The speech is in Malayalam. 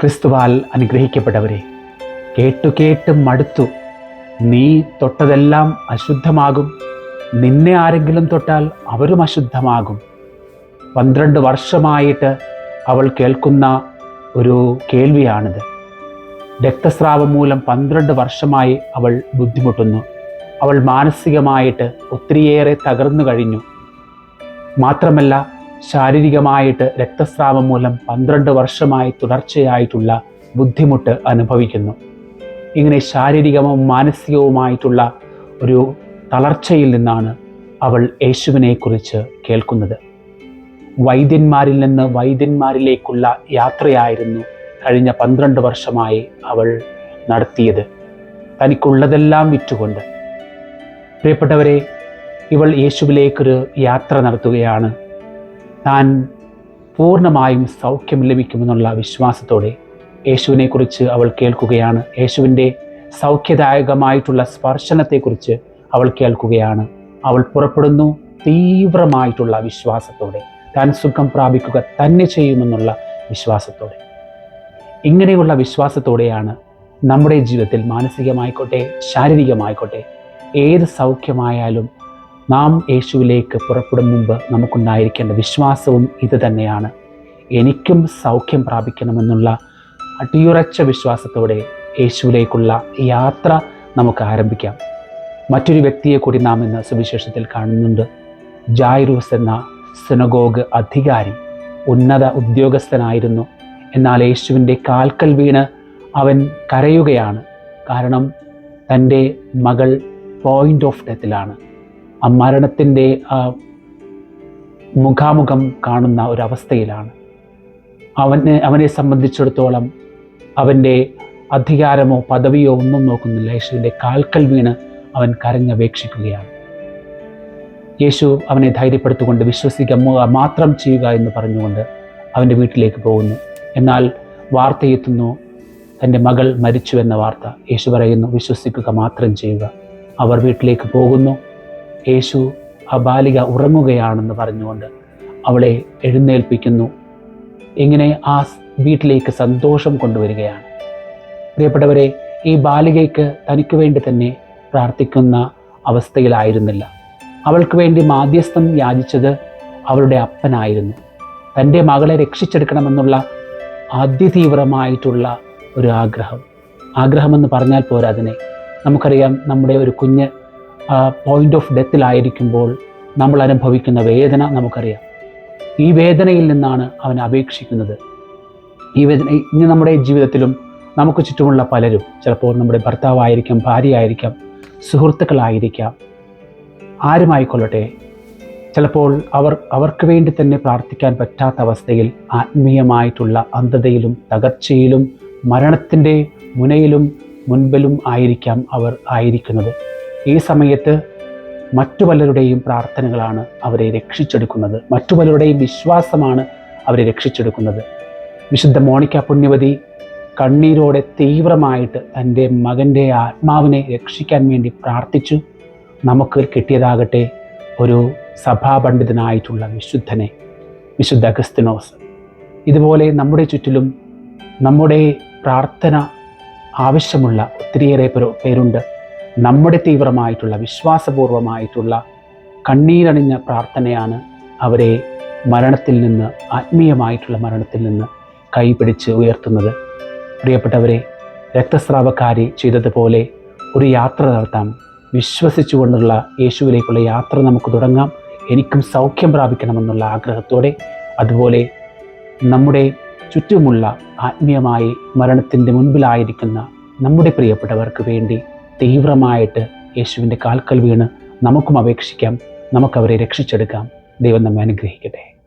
ക്രിസ്തുവാൽ അനുഗ്രഹിക്കപ്പെട്ടവരെ കേട്ടു കേട്ട് മടുത്തു. നീ തൊട്ടതെല്ലാം അശുദ്ധമാകും. നിന്നെ ആരെങ്കിലും തൊട്ടാൽ അവരും അശുദ്ധമാകും. പന്ത്രണ്ട് വർഷമായിട്ട് അവൾ കേൾക്കുന്ന ഒരു കേൾവിയാണിത്. രക്തസ്രാവം മൂലം പന്ത്രണ്ട് വർഷമായി അവൾ ബുദ്ധിമുട്ടുന്നു. അവൾ മാനസികമായിട്ട് ഒത്തിരിയേറെ തകർന്നു കഴിഞ്ഞു. മാത്രമല്ല ശാരീരികമായിട്ട് രക്തസ്രാവം മൂലം പന്ത്രണ്ട് വർഷമായി തുടർച്ചയായിട്ടുള്ള ബുദ്ധിമുട്ട് അനുഭവിക്കുന്നു. ഇങ്ങനെ ശാരീരികവും മാനസികവുമായിട്ടുള്ള ഒരു തളർച്ചയിൽ നിന്നാണ് അവൾ യേശുവിനെക്കുറിച്ച് കേൾക്കുന്നത്. വൈദ്യന്മാരിൽ നിന്ന് വൈദ്യന്മാരിലേക്കുള്ള യാത്രയായിരുന്നു കഴിഞ്ഞ പന്ത്രണ്ട് വർഷമായി അവൾ നടത്തിയത്. തനിക്കുള്ളതെല്ലാം വിറ്റുകൊണ്ട്. പ്രിയപ്പെട്ടവരെ ഇവൾ യേശുവിലേക്കൊരു യാത്ര നടത്തുകയാണ് താൻ പൂർണമായും സൗഖ്യം ലഭിക്കുമെന്നുള്ള വിശ്വാസത്തോടെ യേശുവിനെക്കുറിച്ച് അവൾ കേൾക്കുകയാണ്. യേശുവിന്റെ സൗഖ്യദായകമായിട്ടുള്ള സ്പർശനത്തെക്കുറിച്ച് അവൾ കേൾക്കുകയാണ്. അവൾ പുറപ്പെടുന്നു തീവ്രമായിട്ടുള്ള വിശ്വാസത്തോടെ. താൻ സുഖം പ്രാപിക്കുക തന്നെ ചെയ്യുമെന്നുള്ള വിശ്വാസത്തോടെ. ഇങ്ങനെയുള്ള വിശ്വാസത്തോടെയാണ് നമ്മുടെ ജീവിതത്തിൽ മാനസികമായിക്കോട്ടെ ശാരീരികമായിക്കോട്ടെ ഏത് സൗഖ്യമായാലും നാം യേശുവിലേക്ക് പുറപ്പെടും മുമ്പ് നമുക്കുണ്ടായിരിക്കേണ്ട വിശ്വാസവും ഇത് തന്നെയാണ്. എനിക്കും സൗഖ്യം പ്രാപിക്കണമെന്നുള്ള അടിയുറച്ച വിശ്വാസത്തോടെ യേശുവിലേക്കുള്ള യാത്ര നമുക്ക് ആരംഭിക്കാം. മറ്റൊരു വ്യക്തിയെ കൂടി നാം ഇന്ന് സുവിശേഷത്തിൽ കാണുന്നുണ്ട്. ജായിറൂസ് എന്ന സിനഗോഗ് അധികാരി ഉന്നത ഉദ്യോഗസ്ഥനായിരുന്നു. എന്നാൽ യേശുവിന്റെ കാൽക്കൽ വീണ് അവൻ കരയുകയാണ്. കാരണം തന്റെ മകൾ പോയിന്റ് ഓഫ് ഡെത്തിലാണ് ആ മരണത്തിന്റെ മുഖാമുഖം കാണുന്ന ഒരവസ്ഥയിലാണ്. അവന് അവനെ സംബന്ധിച്ചിടത്തോളം അവന്റെ അധികാരമോ പദവിയോ ഒന്നും നോക്കുന്നില്ല. യേശുവിന്റെ കാൽക്കൽ വീണ് അവൻ കരഞ്ഞപേക്ഷിക്കുകയാണ് യേശു അവനെ ധൈര്യപ്പെടുത്തുകൊണ്ട് വിശ്വസിക്കുക മാത്രം ചെയ്യുക എന്ന് പറഞ്ഞുകൊണ്ട് അവന്റെ വീട്ടിലേക്ക് പോകുന്നു. എന്നാൽ വാർത്തയെത്തുന്നു തന്റെ മകൾ മരിച്ചു എന്ന വാർത്ത. യേശു പറയുന്നു വിശ്വസിക്കുക മാത്രം ചെയ്യുക. അവർ വീട്ടിലേക്ക് പോകുന്നു. യേശു ആ ബാലിക ഉറങ്ങുകയാണെന്ന് പറഞ്ഞുകൊണ്ട് അവളെ എഴുന്നേൽപ്പിക്കുന്നു. ഇങ്ങനെ ആ വീട്ടിലേക്ക് സന്തോഷം കൊണ്ടുവരികയാണ്. പ്രിയപ്പെട്ടവരെ ഈ ബാലികയ്ക്ക് തനിക്ക് വേണ്ടി തന്നെ പ്രാർത്ഥിക്കുന്ന അവസ്ഥയിലായിരുന്നില്ല. അവൾക്ക് വേണ്ടി മാധ്യസ്ഥം യാചിച്ചത് അവളുടെ അപ്പനായിരുന്നു. തന്റെ മകളെ രക്ഷിച്ചെടുക്കണമെന്നുള്ള അതിതീവ്രമായിട്ടുള്ള ഒരു ആഗ്രഹം. ആഗ്രഹമെന്ന് പറഞ്ഞാൽ പോരാ അതിനെ. നമുക്കറിയാം നമ്മുടെ ഒരു കുഞ്ഞ് പോയിന്റ് ഓഫ് ഡെത്തിലായിരിക്കുമ്പോൾ നമ്മൾ അനുഭവിക്കുന്ന വേദന നമുക്കറിയാം. ഈ വേദനയിൽ നിന്നാണ് അവൻ അപേക്ഷിക്കുന്നത്. ഈ വേദന ഇനി നമ്മുടെ ജീവിതത്തിലും നമുക്ക് ചുറ്റുമുള്ള പലരും ചിലപ്പോൾ നമ്മുടെ ഭർത്താവായിരിക്കാം ഭാര്യയായിരിക്കാം സുഹൃത്തുക്കളായിരിക്കാം ആരുമായിക്കൊള്ളട്ടെ ചിലപ്പോൾ അവർ അവർക്ക് വേണ്ടി തന്നെ പ്രാർത്ഥിക്കാൻ പറ്റാത്ത അവസ്ഥയിൽ ആത്മീയമായിട്ടുള്ള അന്ധതയിലും തകർച്ചയിലും മരണത്തിന്റെ മുനയിലും മുൻപിലും ആയിരിക്കാം അവർ ആയിരിക്കുന്നത്. ഈ സമയത്ത് മറ്റു പലരുടെയും പ്രാർത്ഥനകളാണ് അവരെ രക്ഷിച്ചെടുക്കുന്നത്. മറ്റു പലരുടെയും വിശ്വാസമാണ് അവരെ രക്ഷിച്ചെടുക്കുന്നത്. വിശുദ്ധ മോണിക്ക പുണ്യവതി കണ്ണീരോടെ തീവ്രമായിട്ട് തന്റെ മകന്റെ ആത്മാവിനെ രക്ഷിക്കാൻ വേണ്ടി പ്രാർത്ഥിച്ചു. നമുക്ക് കിട്ടിയതാകട്ടെ ഒരു സഭാപണ്ഡിതനായിട്ടുള്ള വിശുദ്ധനെ വിശുദ്ധ അഗസ്തിനോസ്. ഇതുപോലെ നമ്മുടെ ചുറ്റിലും നമ്മുടെ പ്രാർത്ഥന ആവശ്യമുള്ള ഒത്തിരിയേറെ പേരുണ്ട്. നമ്മുടെ തീവ്രമായിട്ടുള്ള വിശ്വാസപൂർവമായിട്ടുള്ള കണ്ണീരണിഞ്ഞ പ്രാർത്ഥനയാണ് അവരെ മരണത്തിൽ നിന്ന് ആത്മീയമായിട്ടുള്ള മരണത്തിൽ നിന്ന് കൈപിടിച്ച് ഉയർത്തുന്നത്. പ്രിയപ്പെട്ടവരെ രക്തസ്രാവക്കാരി ചെയ്തതുപോലെ ഒരു യാത്ര നടത്താം. വിശ്വസിച്ചുകൊണ്ടുള്ള യേശുവിലേക്കുള്ള യാത്ര നമുക്ക് തുടങ്ങാം. എനിക്കും സൗഖ്യം പ്രാപിക്കണമെന്നുള്ള ആഗ്രഹത്തോടെ അതുപോലെ നമ്മുടെ ചുറ്റുമുള്ള ആത്മീയമായി മരണത്തിന്റെ മുൻപിലായിരിക്കുന്ന നമ്മുടെ പ്രിയപ്പെട്ടവർക്ക് വേണ്ടി തീവ്രമായിട്ട് യേശുവിന്റെ കാൽക്കൽ വീണ് നമുക്കും അപേക്ഷിക്കാം നമുക്കവരെ രക്ഷിച്ചെടുക്കാം. ദൈവം നമ്മെ അനുഗ്രഹിക്കട്ടെ.